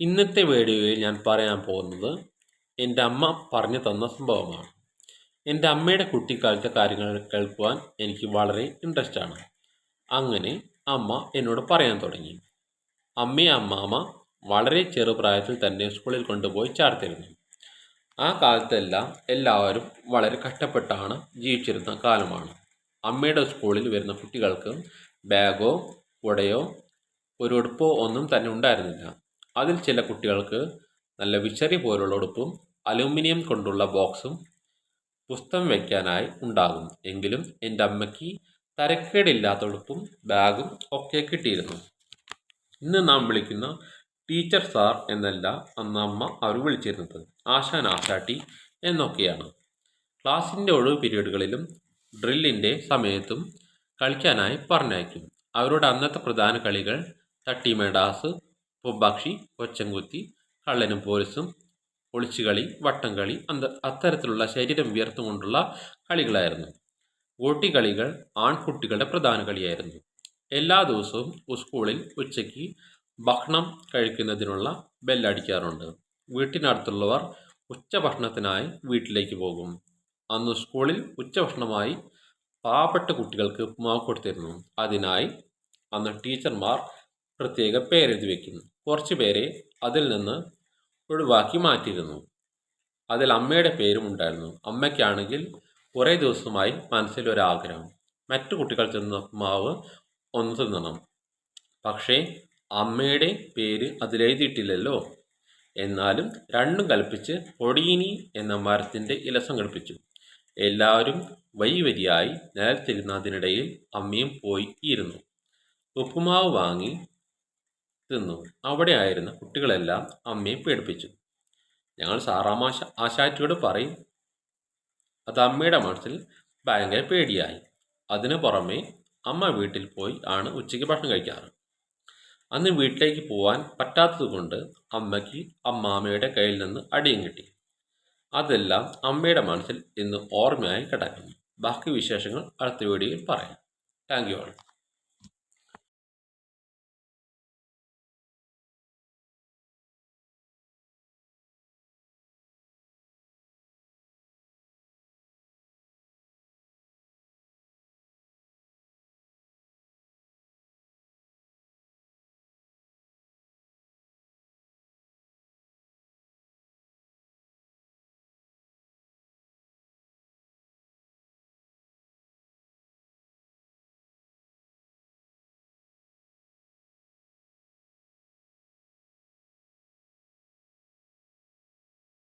ഇന്നത്തെ വീഡിയോയിൽ ഞാൻ പറയാൻ പോകുന്നത് എന്റെ അമ്മ പറഞ്ഞു തന്ന സംഭവമാണ്. എന്റെ അമ്മയുടെ കുട്ടിക്കാലത്തെ കാര്യങ്ങൾ കേൾക്കുവാൻ എനിക്ക് വളരെ ഇൻട്രസ്റ്റ് ആണ്. അങ്ങനെ അമ്മ എന്നോട് പറയാൻ തുടങ്ങി. അമ്മയും അമ്മാമ്മ വളരെ ചെറുപ്രായത്തിൽ തന്നെ സ്കൂളിൽ കൊണ്ടുപോയി ചേർത്തിരുന്നു. ആ കാലത്തെല്ലാം എല്ലാവരും വളരെ കഷ്ടപ്പെട്ടാണ് ജീവിച്ചിരുന്ന കാലമാണ്. അമ്മയുടെ സ്കൂളിൽ വരുന്ന കുട്ടികൾക്ക് ബാഗോ കുടയോ ഒരു ഉടുപ്പോ ഒന്നും തന്നെ ഉണ്ടായിരുന്നില്ല. അതിൽ ചില കുട്ടികൾക്ക് നല്ല വിശറി പോലുള്ള ഉടുപ്പും അലൂമിനിയം കൊണ്ടുള്ള ബോക്സും പുസ്തകം വയ്ക്കാനായി ഉണ്ടാകും എങ്കിലും എന്റെ അമ്മയ്ക്ക് തരക്കേടില്ലാത്ത ഉടുപ്പും ബാഗും ഒക്കെ കിട്ടിയിരുന്നു. ഇന്ന് നാം വിളിക്കുന്ന ടീച്ചർ സാർ എന്നല്ല അന്ന് അമ്മ അവർ വിളിച്ചിരുന്നത്. ആശാൻ ആശാട്ടി എന്നൊക്കെയാണ്. ക്ലാസ്സിന്റെ ഒഴിവ് പീരീഡുകളിലും ഡ്രില്ലിന്റെ സമയത്തും കളിക്കാനായി പറഞ്ഞയക്കും. അവരുടെ അന്നത്തെ പ്രധാന കളികൾ തട്ടിമേടാസ് പൊബാക്ഷി കൊച്ചൻകുത്തി കള്ളനും പോലീസും ഒളിച്ചുകളി വട്ടംകളി അന്ത അത്തരത്തിലുള്ള ശരീരം ഉയർത്തുകൊണ്ടുള്ള കളികളായിരുന്നു. ഗോട്ടികളികൾ ആൺകുട്ടികളുടെ പ്രധാന കളിയായിരുന്നു. എല്ലാ ദിവസവും സ്കൂളിൽ ഉച്ചയ്ക്ക് ഭക്ഷണം കഴിക്കുന്നതിനുള്ള ബെല്ലടിക്കാറുണ്ട്. വീട്ടിനടുത്തുള്ളവർ ഉച്ചഭക്ഷണത്തിനായി വീട്ടിലേക്ക് പോകും. അന്ന് സ്കൂളിൽ ഉച്ചഭക്ഷണമായി പാവപ്പെട്ട കുട്ടികൾക്ക് ഉപ്പുമാവ് കൊടുത്തിരുന്നു. അതിനായി അന്ന് ടീച്ചർമാർ പ്രത്യേക പേരെഴുതി വയ്ക്കും കുറച്ച് പേരെ അതിൽ നിന്ന് ഒഴിവാക്കി മാറ്റിയിരുന്നു. അതിൽ അമ്മയുടെ പേരും ഉണ്ടായിരുന്നു. അമ്മയ്ക്കാണെങ്കിൽ കുറേ ദിവസമായി മനസ്സിലൊരാഗ്രഹം മറ്റു കുട്ടികൾ തിന്ന മാവ് ഒന്ന് തിന്നണം. പക്ഷേ അമ്മയുടെ പേര് അതിലെഴുതിയിട്ടില്ലല്ലോ എന്നാലും രണ്ടും കൽപ്പിച്ച് പൊടിയിനി എന്ന മരത്തിന്റെ ഇല സംഘടിപ്പിച്ചു എല്ലാവരും വരി വരിയായി നിലത്തിരുന്നതിനിടയിൽ അമ്മയും പോയി ഇരുന്നു. ഉപ്പുമാവ് വാങ്ങി തിന്നു. അവിടെ ആയിരുന്ന കുട്ടികളെല്ലാം അമ്മയെ പേടിപ്പിച്ചു. ഞങ്ങൾ സാറാമാശ ആശാറ്റിയോട് പറയും അത് അമ്മയുടെ മനസ്സിൽ ഭയങ്കര പേടിയായി. അതിനു പുറമെ അമ്മ വീട്ടിൽ പോയി ആണ് ഉച്ചയ്ക്ക് ഭക്ഷണം കഴിക്കാറ്. അന്ന് വീട്ടിലേക്ക് പോവാൻ പറ്റാത്തതുകൊണ്ട് അമ്മയ്ക്ക് അമ്മാമ്മയുടെ കയ്യിൽ നിന്ന് അടിയും കിട്ടി. അതെല്ലാം അമ്മയുടെ മനസ്സിൽ ഇന്ന് ഓർമ്മയായി കിടക്കുന്നു. ബാക്കി വിശേഷങ്ങൾ അടുത്ത വീഡിയോയിൽ പറയാം. Thank you all.